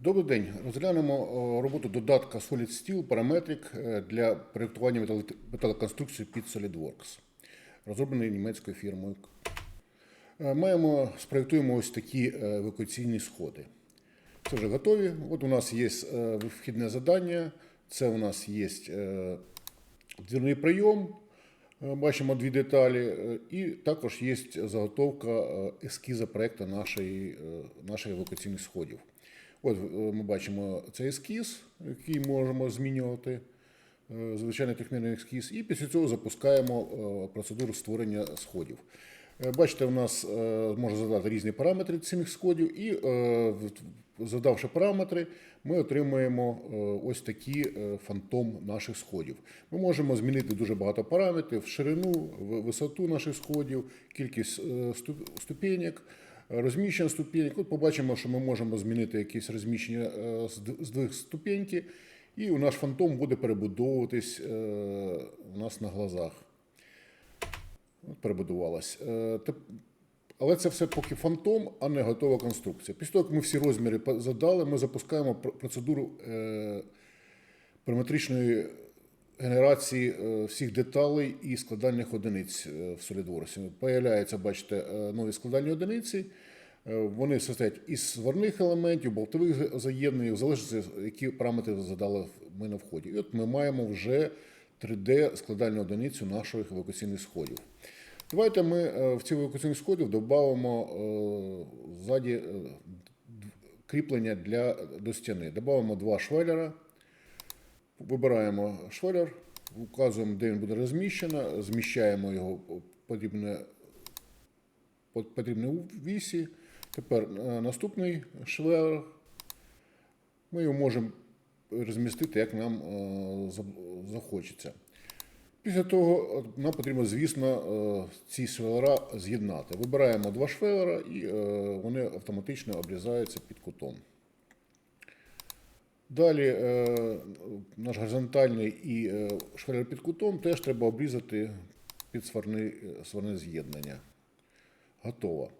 Добрий день. Розглянемо е, роботу додатка Solid Steel Parametric е, для проєктування металоконструкції під SolidWorks, розроблений німецькою фірмою. Е, Маємо, спроєктуємо ось такі евакуаційні сходи. Це вже готові. От у нас є вхідне завдання, це у нас є дверний прийом, бачимо дві деталі, і також є заготовка ескіза проєкту нашої, наших евакуаційних сходів. От е, ми бачимо цей ескіз, який можемо змінювати, е, звичайний трьохмірний ескіз, і після цього запускаємо е, процедуру створення сходів. Бачите, у нас е, можна задати різні параметри цих сходів, і задавши параметри, ми отримуємо ось такі фантом наших сходів. Ми можемо змінити дуже багато параметрів: ширину, висоту наших сходів, кількість ступ- ступенек, розміщення ступенек. От побачимо, що ми можемо змінити якесь розміщення е, з двох ступеньки, і наш фантом буде перебудовуватись е, у нас на глазах. Перебудувалась. Е, Але це все поки фантом, а не готова конструкція. Після того, як ми всі розміри задали, ми запускаємо пр- процедуру параметричної генерації е, всіх деталей і складальних одиниць е, в SolidWorks. Появляються, бачите, е, нові складальні одиниці. Вони состоять із сварних елементів, болтових заєднань, в які параметри задали ми на вході. І от ми маємо вже 3D складальну одиницю наших евакуаційних сходів. Давайте ми в ці евакуаційні сходів додамо ззаді кріплення для, до стіни. Додамо два швеллера. Вибираємо швеллер, вказуємо, де він буде розміщено, зміщаємо його потрібне, по потрібній вісі. Тепер е, наступний швеллер. Ми його можемо розмістити, як нам е, захочеться. Після того е, нам потрібно, звісно, ці швелера з'єднати. Вибираємо два швелера і вони автоматично обрізаються під кутом. Далі е, наш горизонтальний і е, швелер під кутом теж треба обрізати під сварне, сварне з'єднання. Готово.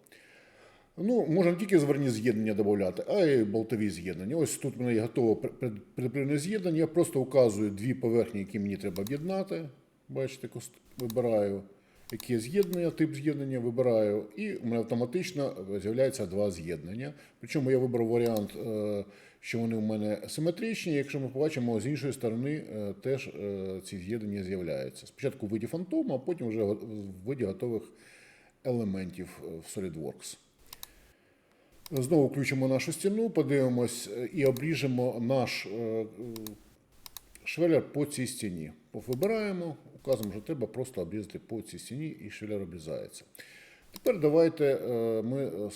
Ну, можна не тільки зварні з'єднання додати, а й болтові з'єднання. Ось тут в мене є готове пред- з'єднання. Я просто указую дві поверхні, які мені треба об'єднати. Бачите, вибираю, яке з'єднання, тип з'єднання вибираю, і у мене автоматично з'являється два з'єднання. Причому я вибрав варіант, е, що вони у мене симетричні. Якщо ми побачимо, з іншої сторони е, теж е, ці з'єднання з'являються. Спочатку в виді фантома, а потім вже в виді готових елементів в SolidWorks. Знову включимо нашу стіну, подивимось і обріжемо наш швелер по цій стіні. Вибираємо, указуємо, що треба просто обрізати по цій стіні, і швелер обрізається. Тепер давайте е, ми е,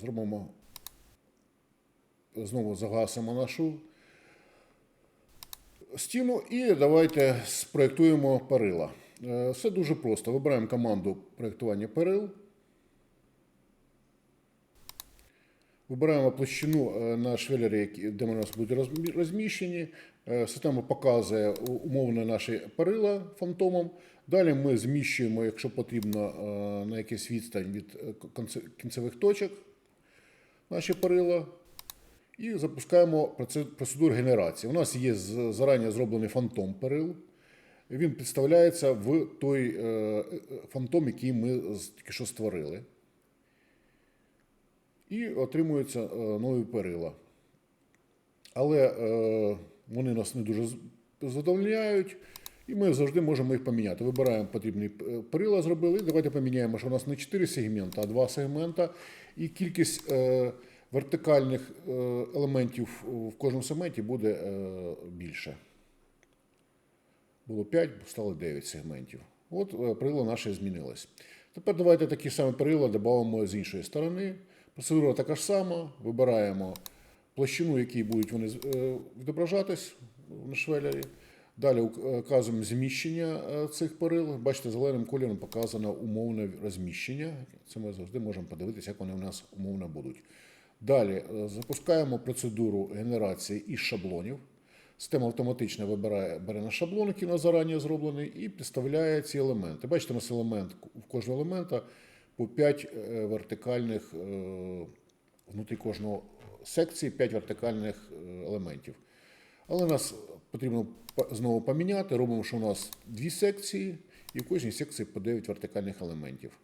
зробимо, знову загасимо нашу стіну і давайте спроєктуємо перила. Е, Все дуже просто. Вибираємо команду проєктування перил. Вибираємо площину на швелері, де вони у нас будуть розміщені. Е, Система показує умовно наші перила фантомом. Далі ми зміщуємо, якщо потрібно, е, на якийсь відстань від е, кінцевих точок наші перила. І запускаємо проце- процедуру генерації. У нас є зарані зроблений фантом перил. Він підставляється в той фантом, який ми тільки що створили і отримуються е, нові перила. Але вони нас не дуже задовольняють, і ми завжди можемо їх поміняти. Вибираємо потрібні е, перила, зробили. Давайте поміняємо, що у нас не 4 сегмента, а 2 сегмента. І кількість е, вертикальних е, елементів в кожному сегменті буде е, більше. Було 5, стало 9 сегментів. От е, перила наше змінилось. Тепер давайте такі самі перила додамо з іншої сторони. Процедура така ж сама. Вибираємо площину, якій будуть вони е, відображатись на швелері. Далі ук- вказуємо зміщення е, цих перил. Бачите, зеленим кольором показано умовне розміщення. Це ми завжди можемо подивитися, як вони у нас умовно будуть. Далі е, запускаємо процедуру генерації із шаблонів. Система автоматично вибирає, бере на шаблон, який у нас зарані зроблений, і підставляє ці елементи. Бачите, у нас елемент в кожного елемента по 5 вертикальних е, внутрі кожного секції 5 вертикальних е, елементів. Але нас потрібно знову поміняти. Робимо, що у нас дві секції, і в кожній секції по 9 вертикальних елементів.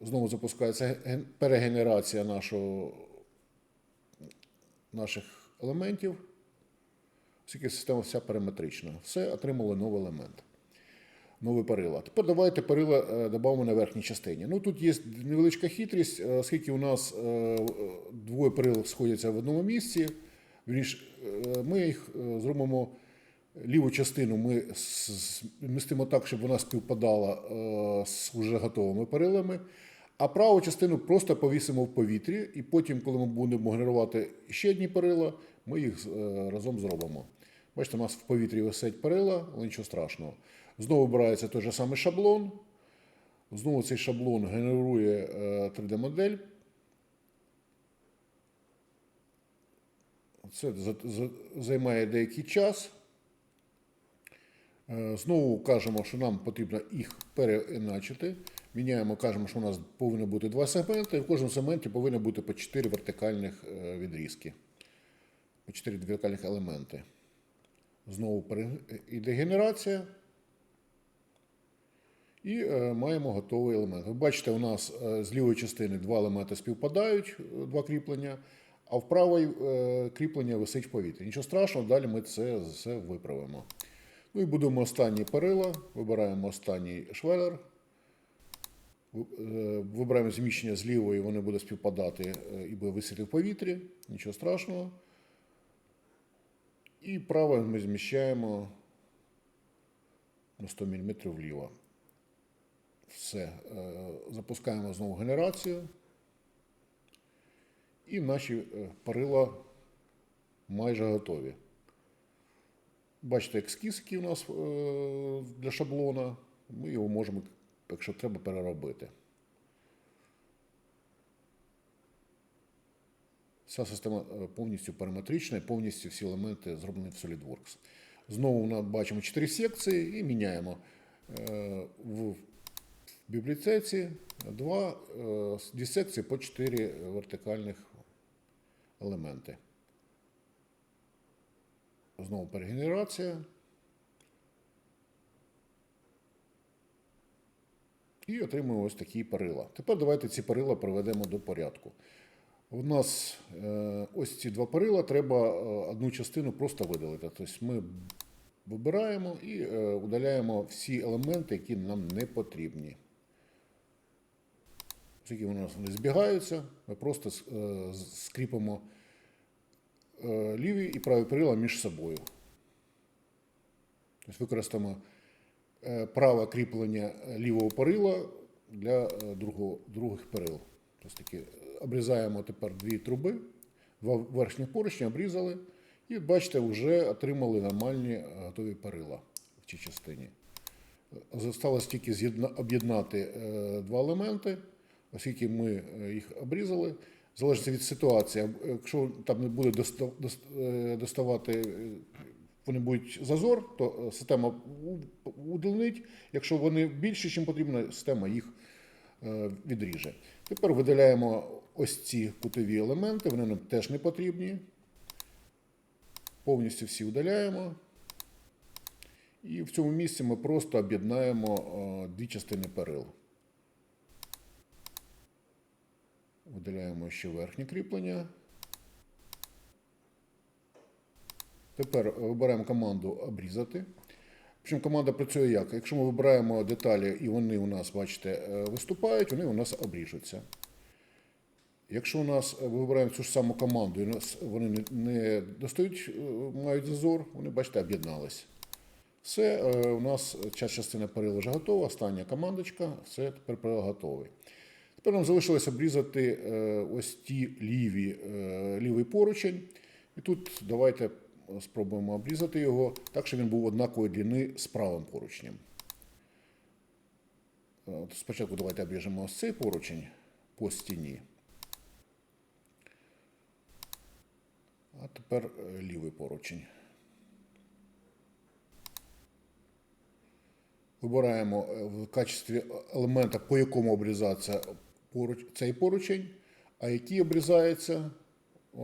Знову запускається перегенерація нашого, наших елементів, оскільки система вся параметрична. Все, отримали новий елемент. Нове перила. Тепер давайте перила е, додамо на верхній частині. Ну тут є невеличка хитрість, е, оскільки у нас е, двоє перил сходяться в одному місці. Ми їх зробимо ліву частину. Ми змістимо так, щоб вона співпадала з вже готовими перилами. А праву частину просто повісимо в повітрі, і потім, коли ми будемо генерувати ще одні перила, ми їх разом зробимо. Бачите, у нас в повітрі висить перила, але нічого страшного. Знову обирається той же самий шаблон. Знову цей шаблон генерує е, 3D-модель. Це за- за- займає деякий час. Е, Знову кажемо, що нам потрібно їх переіначити. Міняємо, кажемо, що у нас повинно бути два сегменти, в кожному сегменті повинно бути по 4 вертикальних е, відрізки, по 4 вертикальних елементи. Знову пере- йде генерація. І маємо готовий елемент. Ви бачите, у нас е, з лівої частини два елементи співпадають, е, два кріплення, а в правій е, кріплення висить в повітрі. Нічого страшного, далі ми це все виправимо. Ну і будемо останні перила, вибираємо останній швелер. Вибираємо зміщення з лівої, вони будуть співпадати і буде висіти в повітрі. Нічого страшного. І праве ми зміщаємо на 100 мм вліво. Все. е, Запускаємо знову генерацію. І наші е, перила майже готові. Бачите, екскіз, який у нас е, для шаблона. Ми його можемо, якщо треба, переробити. Вся система е, повністю параметрична повністю всі елементи зроблені в SolidWorks. Знову ми бачимо 4 секції і міняємо е, в бібліотеці два, е, дві секції по 4 вертикальних елементи. Знову перегенерація. І отримуємо ось такі перила. Тепер давайте ці перила приведемо до порядку. У нас е, ось ці два перила, треба е, одну частину просто видалити. Тобто ми вибираємо і е, удаляємо всі елементи, які нам не потрібні. Оскільки вони у нас не збігаються, ми просто скріпимо ліві і праві перила між собою. Тобто використаємо праве кріплення лівого перила для другого, других перил. Тобто таки е, обрізаємо тепер дві труби, два верхніх поручні обрізали. І бачите, вже отримали нормальні е, готові перила в цій частині. Залишилось тільки об'єднати е, два елементи, оскільки ми е, їх обрізали. Залежить від ситуації. Якщо там не буде доста- дос- доставати, вони будуть зазор, то система удалить. Якщо вони більше, ніж потрібно, система їх відріже. Тепер видаляємо ось ці кутові елементи, вони нам теж не потрібні. Повністю всі удаляємо. І в цьому місці ми просто об'єднаємо е, дві частини перил. Видаляємо ще верхнє кріплення. Тепер вибираємо команду обрізати. Причому команда працює як? Якщо ми вибираємо деталі і вони у нас, бачите, е, виступають, вони у нас обріжуться. Якщо у нас е, вибираємо цю ж саму команду, і нас вони не, достають, е, мають зазор, вони, бачите, об'єднались. Все, е, у нас ця частина перил вже готова, остання командочка, все, тепер перил готовий. Тепер нам залишилось обрізати ось ті ліві, лівий поручень. І тут давайте спробуємо обрізати його так, щоб він був однакової длини з правим поручнем. Спочатку давайте обріжемо ось цей поручень по стіні. А тепер е, лівий поручень. Вибираємо е, в качестві елемента, по якому обрізається цей поручень, а який обрізається е,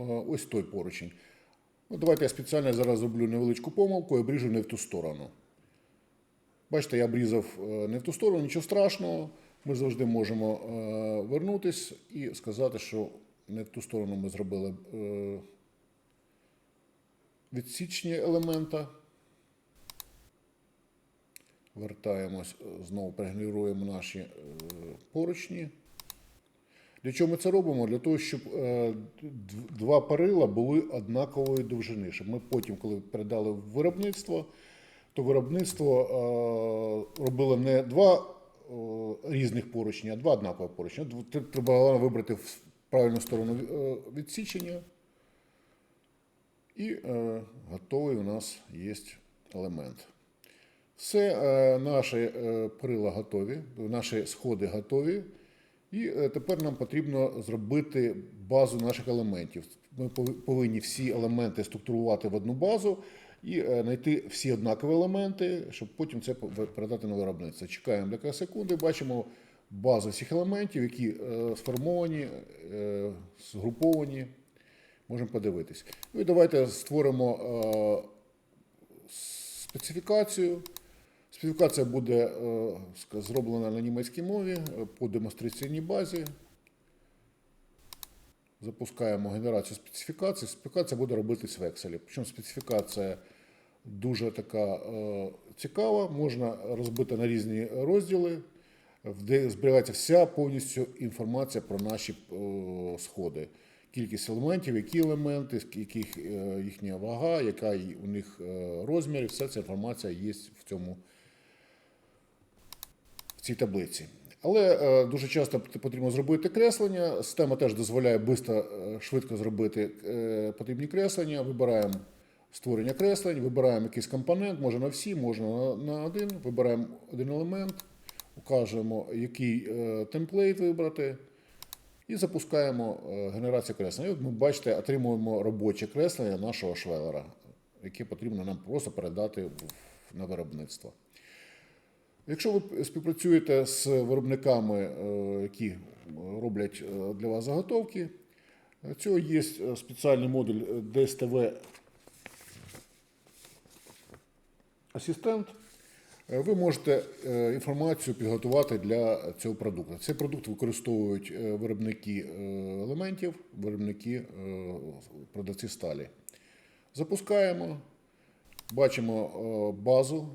ось той поручень. Ну, давайте я спеціально зараз зроблю невеличку помилку і обріжу не в ту сторону. Бачите, я обрізав не в ту сторону, нічого страшного. Ми завжди можемо вернутись і сказати, що не в ту сторону ми зробили відсічні елемента. Вертаємось, е, знову перегенеруємо наші е, поручні. Для чого ми це робимо? Для того, щоб е, два парила були однакової довжини, щоб ми потім, коли передали в виробництво, то виробництво робило не два різних поручні, а два однакові поручні. Треба вибрати в правильну сторону відсічення. І е, готовий у нас є елемент. Все, е, наші е, перила готові, наші сходи готові. І е, тепер нам потрібно зробити базу наших елементів. Ми повинні всі елементи структурувати в одну базу і е, знайти всі однакові елементи, щоб потім це передати на виробництво. Чекаємо декілька секунд і бачимо базу всіх елементів, які е, сформовані, е, згруповані. Можемо подивитись. Ну і давайте створимо е, специфікацію. Специфікація буде е, зроблена на німецькій мові е, по демонстраційній базі. Запускаємо генерацію специфікації. Специфікація буде робитись в Excel. Причому специфікація дуже така е, цікава, можна розбити на різні розділи, де зберігається вся повністю інформація про наші е, сходи. Кількість елементів, які елементи, яких е, їхня вага, яка у них е, розмір, вся ця інформація є в цьому в цій таблиці. Але е, дуже часто потрібно зробити креслення. Система теж дозволяє е, швидко зробити потрібні креслення. Вибираємо створення креслень, вибираємо якийсь компонент, може на всі, можна на, один. Вибираємо один елемент, указуємо, який темплейт вибрати. І запускаємо е, генерацію креслення. І от ми бачите, отримуємо робоче креслення нашого швелера, яке потрібно нам просто передати на виробництво. Якщо ви співпрацюєте з виробниками, е, які роблять е, для вас заготовки, цього є спеціальний модуль DSTV асистент. Е, Ви можете е, інформацію підготувати для цього продукту. Цей продукт використовують е, виробники елементів, виробники продавці сталі. Запускаємо, бачимо базу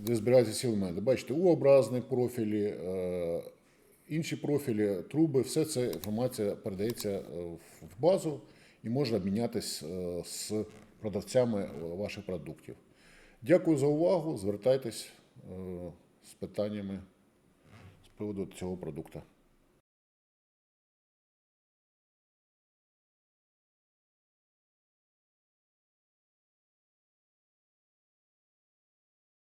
де збираються всі елементи. Бачите, U-образні профілі, інші профілі, труби, все це інформація передається в базу і можна обмінятися з продавцями ваших продуктів. Дякую за увагу. Звертайтесь е, з питаннями з приводу цього продукту.